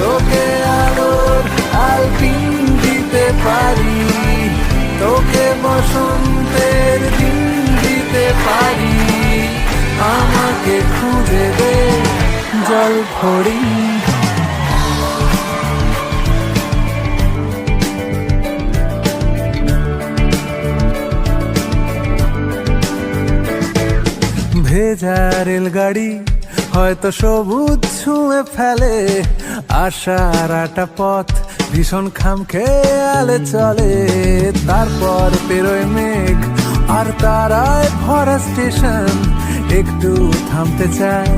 তোকে আলোর আলপিন দিতে পারি, তোকে বসন্তের দিন দিতে পারি। আমাকে খুঁজে দে জল ভেজা রেলগাড়ি হয়তো সবুজ ছুঁয়ে ফেলে আশার আটা পথ ভীষণ খাম খেয়ালে চলে। তারপর পেরোয় মেঘ, আর তারায় ভরা স্টেশন। একটু থামতে চায়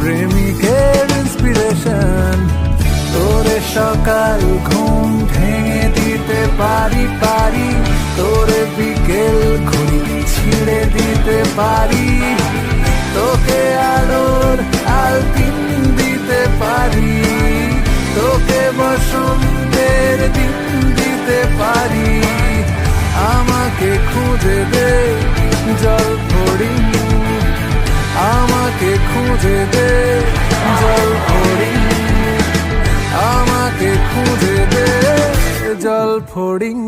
প্রেমিকের ইন্সপিরেশন তোরে সকাল ঘুম ভেঙে দিতে পারি পারি। তোরে বিকেল ঘুরি ছিঁড়ে দিতে পারি। তোকে বসন্তের দিন দিতে পারি। আমাকে খুঁজে দে, জল ভরি। আমাকে খুঁজে দে, জল ভরি। আমাকে খুঁজে দে, জল ফড়িং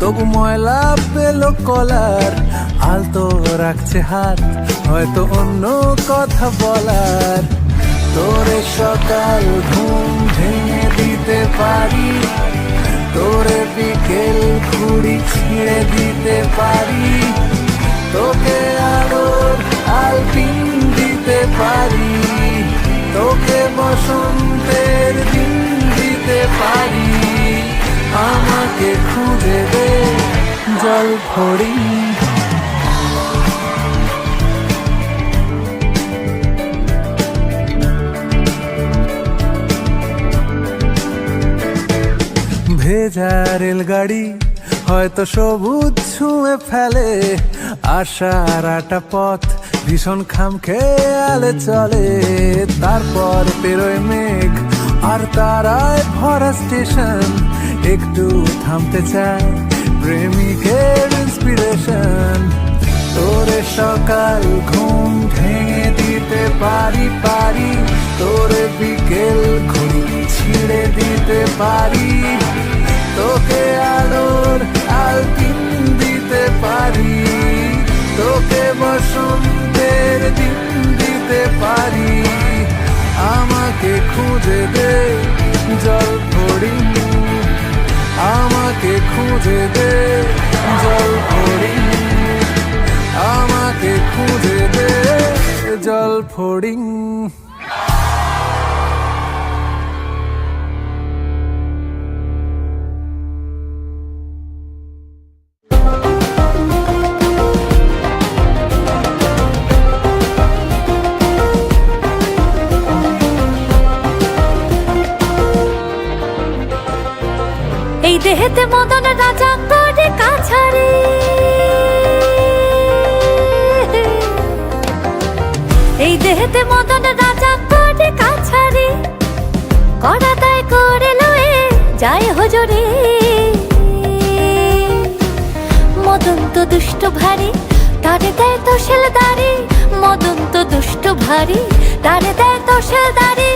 তবু ময়লা পেল কলার, আলতো রাখছে হাত, হয়তো অন্য কথা বলার। তোরে সকাল ঘুম ভেঙে দিতে পারি, তোরে বিকেল খুঁড়ি ছিঁড়ে দিতে পারি, তোকে আলোর আলপিন দিতে পারি, তোকে বসন্তের জল ভরি। ভেজা রেলগাড়ি হয়তো সবুজ ছুঁয়ে ফেলে। আশার আটা পথ ভীষণ খাম খেয়ালে চলে। তারপর পেরোয় মেঘ আর তারায় ভরা স্টেশন। একটু থামতে চায় প্রেমিকের ইন্সপিরেশন তোরে সকাল ঘুম ভেঙে দিতে পারি পারি। তোরে বিকেল ঘুরি ছিঁড়ে দিতে পারি। তোকে আলোর আলতিন দিতে পারি। তোকে বসন্তের ফড়িং। এই দেহেতে মদন এতে মদন রাজা কোটে কাছারি। করাতায় করে লয়ে যায় হজরে। মদন তো দুষ্ট ভারী, তারে দেয় তোষেল দাঁড়ি মদন তো দুষ্ট ভারী, তারে দেয় তোষেল দাঁড়ি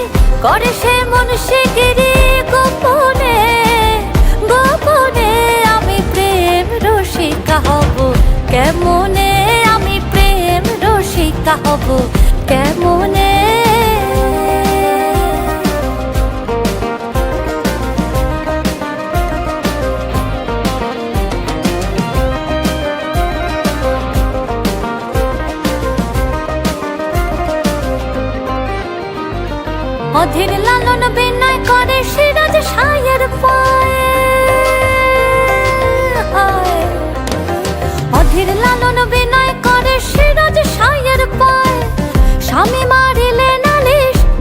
করে সে মনুষ্য গিরি গোপনে গোপনে আমি প্রেম রসিকা হব। কেমনে আমি প্রেম রসিকা হব? কেমনে অধীর